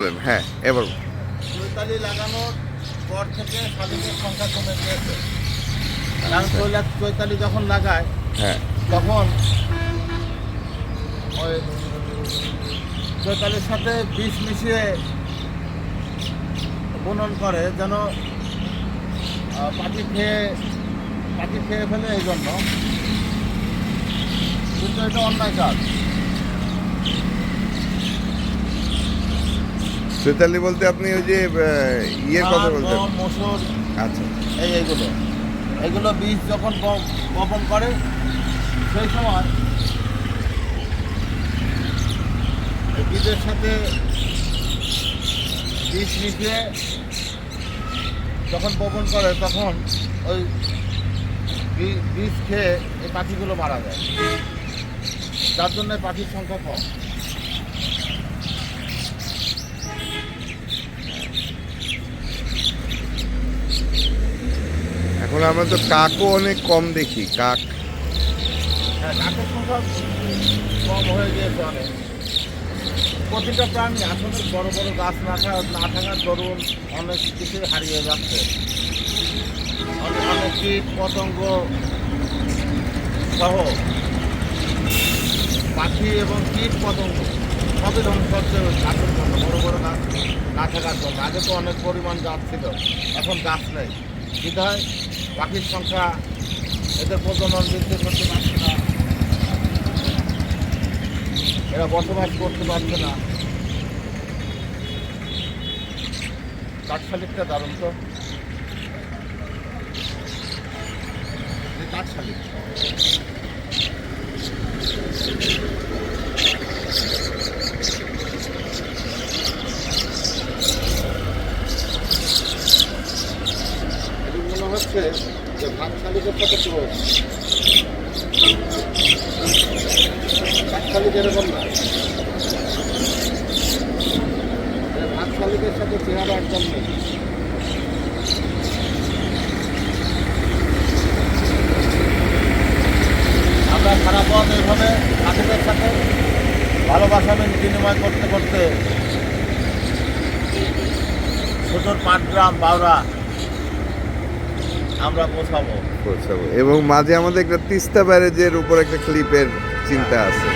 হ্যাঁ এবার চৈতালি লাগানোর পর থেকে শালিকের সংখ্যা কমে গিয়েছে। কারণ চৈলা- চৈতালি যখন লাগায় হ্যাঁ। তখন ওই চৈতালির সাথে বিষ মিশিয়ে বুনন করে যেন পাখি খেয়ে পাখি খেয়ে ফেলে এই জন্য। কিন্তু এটা অন্যায় কাজ। চৈতালি বলতে আপনি ওই যে ইয়ের কথা বলছেন? মসুর আচ্ছা। এই এইগুলো। এগুলো বীজ যখন বপন করে সেই সময় বীজের সাথে বীজ মিশিয়ে যখন বপন করে তখন ওই বীজ খেয়ে এই পাখিগুলো মারা যায়। যার জন্য পাখির সংখ্যা কম। এখন আমরা তো কাকও অনেক কম দেখি, কাক। হ্যাঁ প্রতিটা প্রাণী বড় বড় গাছ না থাকা না থাকার দরুন অনেক হারিয়ে যাচ্ছে। অনেক অনেক সহ পাখি এবং কীট পতঙ্গ সবই ধ্বংস হচ্ছে গাছের জন্য বড় বড় গাছ না থাকার জন্য। আগে তো অনেক পরিমাণ গাছ ছিল, এখন গাছ নেই। বিধায় পাখির সংখ্যা এদের প্রজনন বৃদ্ধি করতে পারছে না। এরা বসবাস করতে পারছে না। কাঠশালিকটা দারুণ তো। কাঠশালিক হচ্ছে যে ভাত শালিকের সাথে ক্লোজ কাঠশালিক এরকম না। ভাত শালিকের সাথে চেহারা একদম নেই। আমরা সারা পথ বিনিময় করতে করতে ছোটোর পাটগ্রাম বাউরা আমরা পৌঁছাবো। পৌঁছাবো। এবং মাঝে আমাদের একটা তিস্তা ব্যারেজের উপর একটা ক্লিপের চিন্তা আছে।